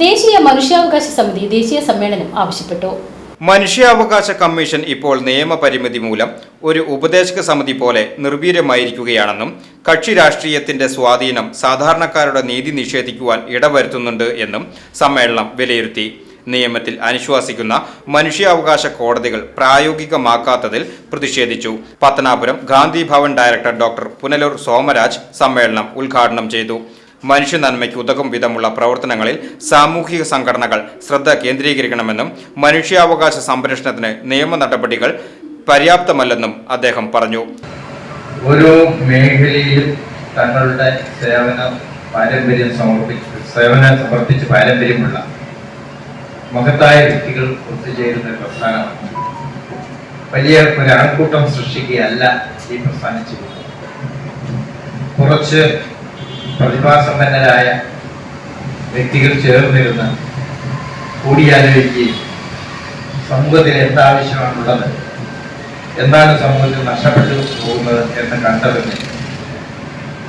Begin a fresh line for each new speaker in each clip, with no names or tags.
ദേശീയ മനുഷ്യാവകാശ സമിതി ദേശീയ സമ്മേളനം ആവശ്യപ്പെട്ടു.
മനുഷ്യാവകാശ കമ്മീഷൻ ഇപ്പോൾ നിയമപരിമിതി മൂലം ഒരു ഉപദേശക സമിതി പോലെ നിർവീര്യമായിരിക്കുകയാണെന്നും കക്ഷി രാഷ്ട്രീയത്തിന്റെ സ്വാധീനം സാധാരണക്കാരുടെ നീതി നിഷേധിക്കുവാൻ ഇടവരുത്തുന്നുണ്ട് എന്നും സമ്മേളനം വിലയിരുത്തി. നിയമത്തിൽ അനുശ്വാസിക്കുന്ന മനുഷ്യാവകാശ കോടതികൾ പ്രായോഗികമാക്കാത്തതിൽ പ്രതിഷേധിച്ചു. പത്തനാപുരം ഗാന്ധി ഭവൻ ഡയറക്ടർ ഡോക്ടർ പുനലൂർ സോമരാജ് സമ്മേളനം ഉദ്ഘാടനം ചെയ്തു. മനുഷ്യ നന്മയ്ക്ക് ഉതകും വിധമുള്ള പ്രവർത്തനങ്ങളിൽ സാമൂഹിക സംഘടനകൾ ശ്രദ്ധ കേന്ദ്രീകരിക്കണമെന്നും മനുഷ്യാവകാശ സംരക്ഷണത്തിന് നിയമ നടപടികൾ പര്യാപ്തമല്ലെന്നും അദ്ദേഹം പറഞ്ഞു.
ഓരോ മേഖലയിലും തങ്ങളുടെ സേവന പാരമ്പര്യം സമർപ്പിച്ച് സേവനം സമർപ്പിച്ച് പാരമ്പര്യമുള്ള മഹത്തായ വ്യക്തികൾ ഒത്തുചേരുന്ന പ്രസ്ഥാനമാണ്. വലിയ ഒരാൾക്കൂട്ടം സൃഷ്ടിക്കുകയല്ല ഈ പ്രസ്ഥാനം ചെയ്യുന്നത് കുറച്ച് പ്രതിഭാസമ്പന്നരായ വ്യക്തികൾ ചേർന്നിരുന്ന് കൂടിയാലോചിക്കുകയും സമൂഹത്തിൽ എന്താവശ്യമാണുള്ളത് എന്താണ് സമൂഹത്തിൽ നഷ്ടപ്പെട്ടു പോകുന്നത് എന്ന് കണ്ടതിന്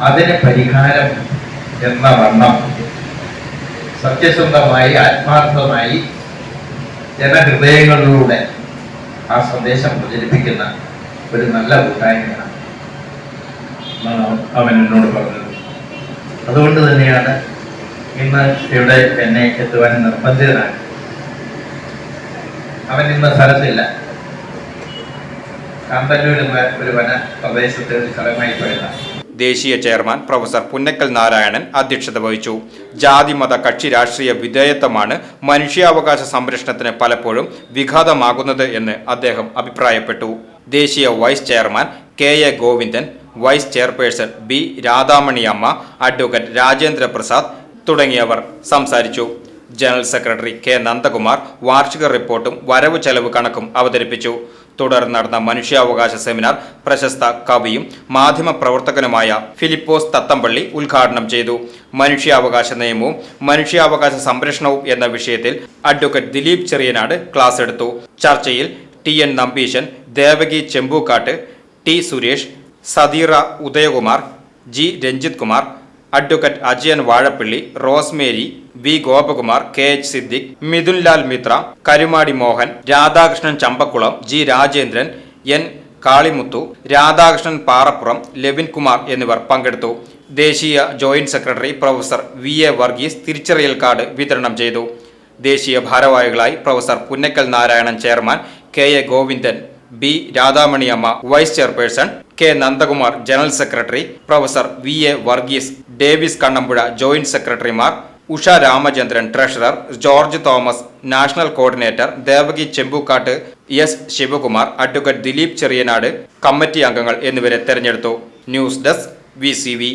അതിന് പരിഹാരം എന്ന വണ്ണം സത്യസന്ധമായി ആത്മാർത്ഥമായി ജനഹൃദയങ്ങളിലൂടെ ആ സന്ദേശം പ്രചരിപ്പിക്കുന്ന ഒരു നല്ല കൂട്ടായ്മയാണ്. അവൻ എന്നോട് പറഞ്ഞത്. അതുകൊണ്ട് തന്നെയാണ് ഇന്ന് ഇവിടെ എന്നെ എത്തുവാൻ നിർബന്ധിതനാണ് അവൻ ഇന്ന് സ്ഥലത്തില്ല. എന്ന ഒരു വന പ്രദേശത്ത് സ്ഥലമായി പോയതാണ്
ദേശീയ ചെയർമാൻ പ്രൊഫസർ പുന്നക്കൽ നാരായണൻ അധ്യക്ഷത വഹിച്ചു. ജാതിമത കക്ഷി രാഷ്ട്രീയ വിധേയത്വമാണ് മനുഷ്യാവകാശ സംരക്ഷണത്തിന് പലപ്പോഴും വിഘാതമാകുന്നത് എന്ന് അദ്ദേഹം അഭിപ്രായപ്പെട്ടു. ദേശീയ vice chairman K A Govindan vice chairperson B Radhamaniyamma advocate Rajendra Prasad തുടങ്ങിയവർ സംസാരിച്ചു. ജനറൽ സെക്രട്ടറി കെ നന്ദകുമാർ വാർഷിക റിപ്പോർട്ടും വരവ് ചെലവ് കണക്കും അവതരിപ്പിച്ചു. തുടർന്ന് നടന്ന മനുഷ്യാവകാശ സെമിനാർ പ്രശസ്ത കവിയും മാധ്യമപ്രവർത്തകനുമായ ഫിലിപ്പോസ് തത്തമ്പള്ളി ഉദ്ഘാടനം ചെയ്തു. മനുഷ്യാവകാശ നിയമവും മനുഷ്യാവകാശ സംരക്ഷണവും എന്ന വിഷയത്തിൽ അഡ്വക്കേറ്റ് ദിലീപ് ചെറിയനാട് ക്ലാസ് എടുത്തു. ചർച്ചയിൽ T N Nambeesan Devaki Chembookkat T Suresh Sathira Udayakumar G. Ranjith Kumar advocate Ajayan Vazhappally Rosemary V. Gopakumar K. H. Siddique Mithunlal Mithra Karumadi Mohan Radhakrishnan Champakulam G. Rajendran N. Kalimuthu Radhakrishnan Parappuram Levin Kumar എന്നിവർ പങ്കെടുത്തു. ദേശീയ joint secretary professor V. A. Varghese തിരിച്ചറിയൽ card വിതരണം ചെയ്തു. ദേശീയ ഭാരവാഹികളായി professor Punnakkal Narayanan chairman K. A. Govindan B. Radhamaniyamma vice chairperson K Nandakumar general secretary professor V A Varghese Davis Kannampuzha joint സെക്രട്ടറിമാർ Usha Ramachandran treasurer George Thomas national coordinator Devaki Chembookkat S Sivakumar advocate Dileep Cheriyanad committee അംഗങ്ങൾ എന്നിവരെ തെരഞ്ഞെടുത്തു. News desk V